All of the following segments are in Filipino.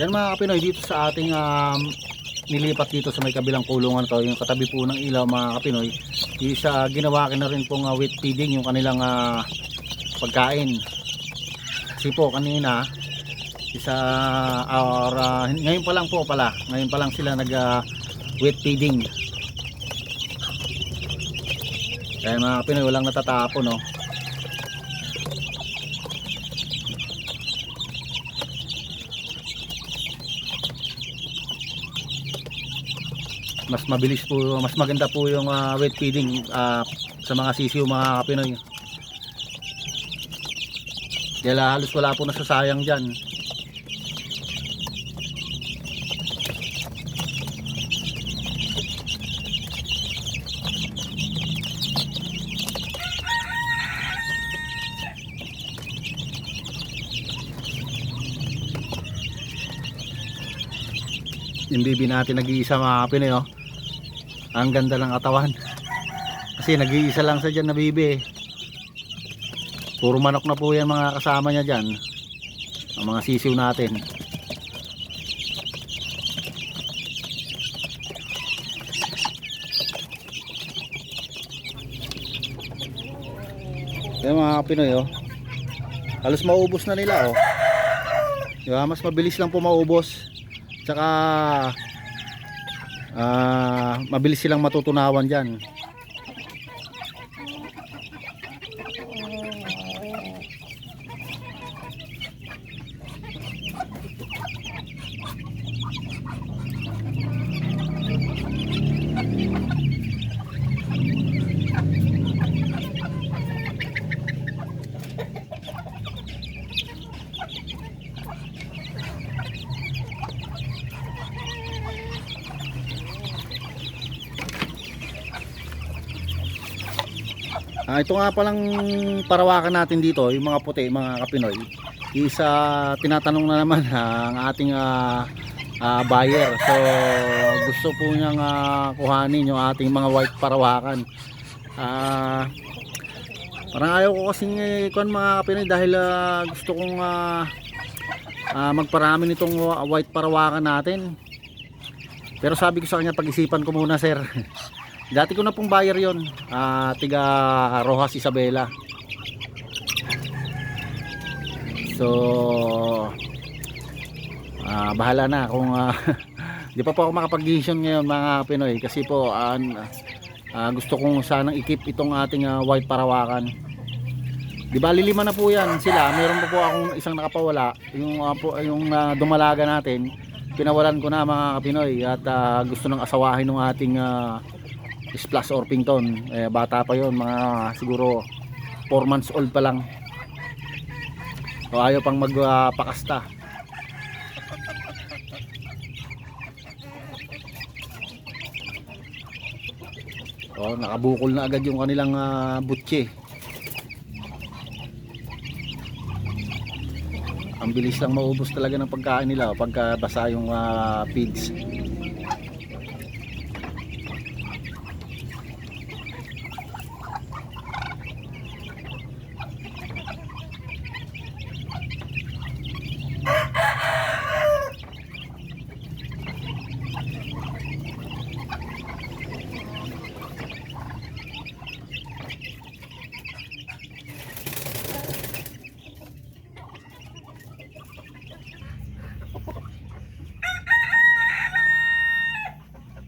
Yan mga kapinoy, dito sa ating um, nilipat dito sa may kabilang kulungan ko, yung katabi po ng ilaw mga kapinoy, isa ginawa ko na rin pong uh, wet feeding yung kanilang ah, pagkain. Kasi po kanina, isa or ah, ngayon pa lang po pala, ngayon pa lang sila nag ah, wet feeding. Kaya mga kapinoy, walang natatapon no. Mas mabilis po mas maganda po yung ah, wet feeding ah, sa mga sisiw mga kapinoy dahil ah, halos wala po nasasayang dyan yung bibi natin nag-iisa mga kapinoy oh. Ang ganda ng katawan. Kasi nag-iisa lang sa dyan na bibi. Puro manok na po yan mga kasama niya dyan. Ang mga sisiw natin. Yan mga Pinoy oh. Halos maubos na nila oh. Diba? mas mabilis lang po maubos. Tsaka ah, mabilis silang matutunawan dyan Ah, ito nga palang parawakan natin dito, yung mga puti, mga kapinoy. Isa tinatanong na naman ang ating ah, ah, buyer. So gusto po niyang ah, kuhanin yung ating mga white parawakan. Ah, parang ayaw ko kasing eh, kuhan mga kapinoy dahil ah, gusto kong ah, ah, magparami nitong white parawakan natin. Pero sabi ko sa kanya pag-isipan ko muna sir. Dati ko na pong buyer yon, ah, tiga Rojas Isabela. So, ah, bahala na kung ah, di pa po ako makapag-decision ngayon mga Pinoy kasi po ah, ah, gusto kong sanang ikip itong ating ah, white parawakan. Di ba lilima na po yan sila. Meron pa po akong isang nakapawala, yung ah, po, yung ah, dumalaga natin. Pinawalan ko na mga Pinoy at ah, gusto ng asawahin ng ating ah, Splash Orpington. Eh, bata pa yon mga siguro 4 months old pa lang. O ayaw pang magpakasta. o nakabukol na agad yung kanilang ah, butche. Ang bilis lang maubos talaga ng pagkain nila pagka basa yung ah, feeds.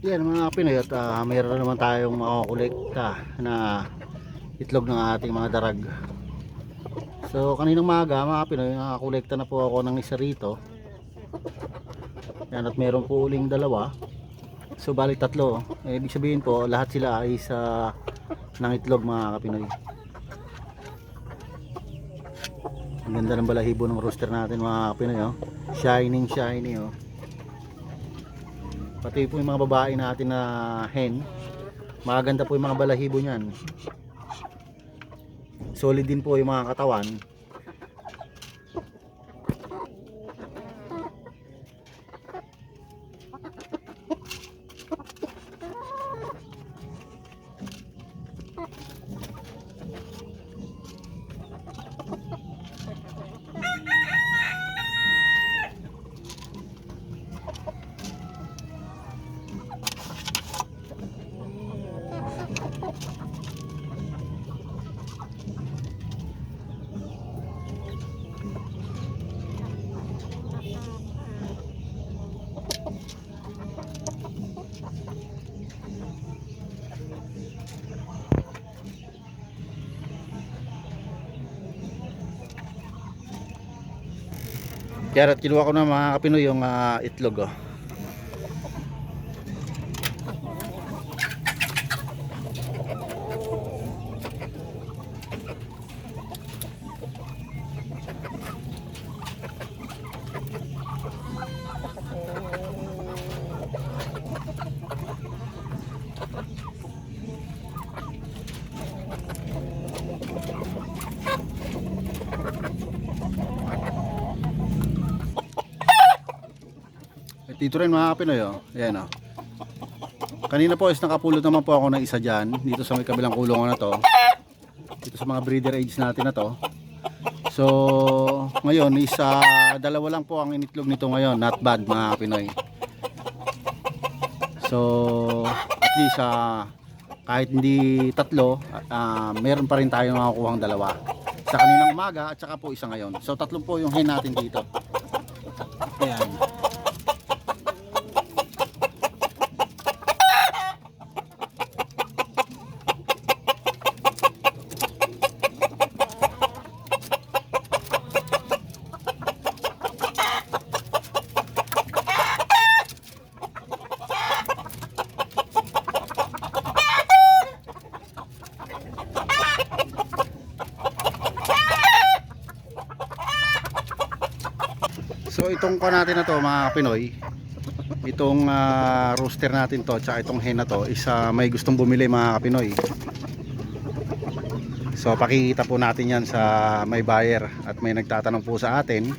Yan mga Pinoy at ah, mayroon naman tayong makakolekta na itlog ng ating mga darag. So kaninang maga mga Pinoy nakakolekta na po ako ng isa rito. Yan at meron po uling dalawa. So bali tatlo. Eh, ibig sabihin po lahat sila ay sa ng itlog mga Kapinoy. Ang ganda ng balahibo ng rooster natin mga Kapinoy oh. Shining shiny oh. Pati po yung mga babae natin na hen. Maganda po yung mga balahibo niyan. Solid din po yung mga katawan. Kaya kinuha ko na mga kapinoy yung uh, itlog oh. Dito rin mga kapinoy oh. Ayan oh. Kanina po is nakapulot naman po ako ng isa dyan dito sa may kabilang kulungan na to. Dito sa mga breeder age natin na to. So, ngayon isa dalawa lang po ang initlog nito ngayon, not bad mga Pinoy. So, at least ah, kahit hindi tatlo, ah, meron pa rin tayong makukuhang dalawa. Sa kaninang umaga at saka po isa ngayon. So, tatlo po yung hen natin dito. Ayan. So itong ko natin na to mga Pinoy Itong ah, rooster natin to Tsaka itong hen na to Isa may gustong bumili mga Pinoy. So pakikita po natin yan sa may buyer At may nagtatanong po sa atin.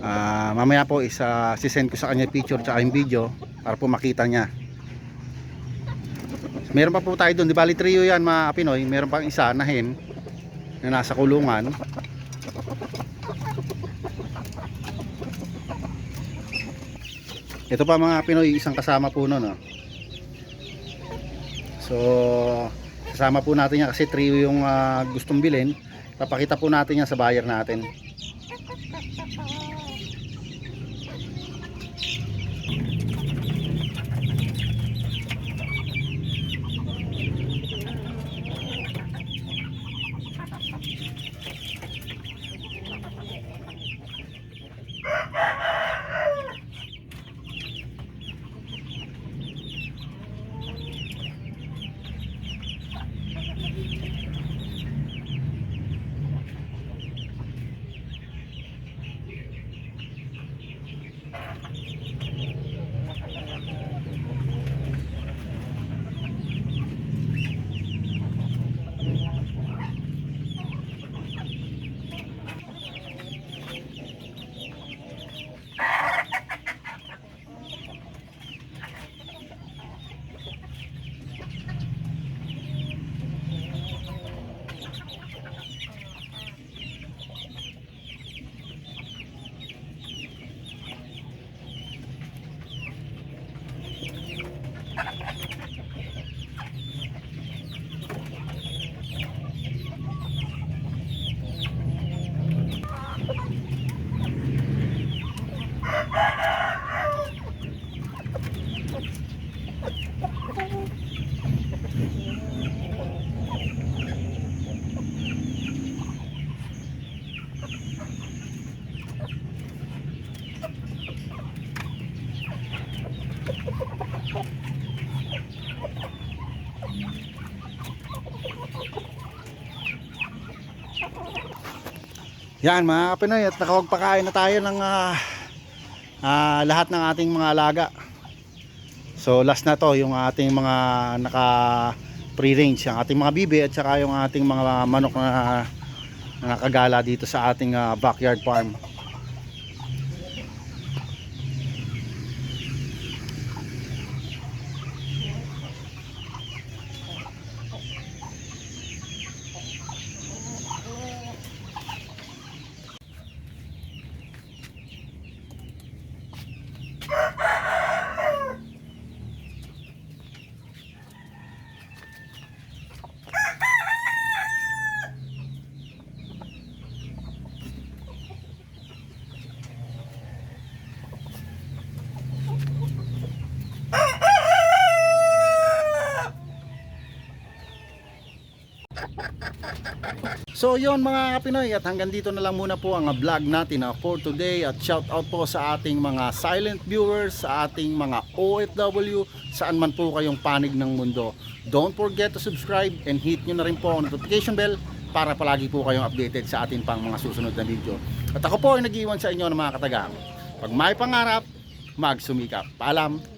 Ah, Mamaya po isa sisend ko sa kanya picture tsaka yung video Para po makita niya. Meron pa po tayo doon Di bali trio yan mga Pinoy. Meron pang isa na hen Na nasa kulungan Ito pa mga Pinoy, isang kasama po nun. Oh. So, kasama po natin yan kasi trio yung ah, gustong bilhin. Papakita po natin yan sa buyer natin. Yan mga Pinoy at nakapagpakain na tayo ng ah, ah, lahat ng ating mga alaga. So last na to yung ating mga naka pre-range, ang ating mga bibi at saka yung ating mga manok na, na nakagala dito sa ating ah, backyard farm. So yon mga kapinoy at hanggang dito na lang muna po ang vlog natin uh, for today at shout out po sa ating mga silent viewers, sa ating mga OFW, saan man po kayong panig ng mundo. Don't forget to subscribe and hit nyo na rin po ang notification bell para palagi po kayong updated sa ating pang mga susunod na video. At ako po ay nag-iwan sa inyo ng mga katagang. Pag may pangarap, magsumikap. Paalam!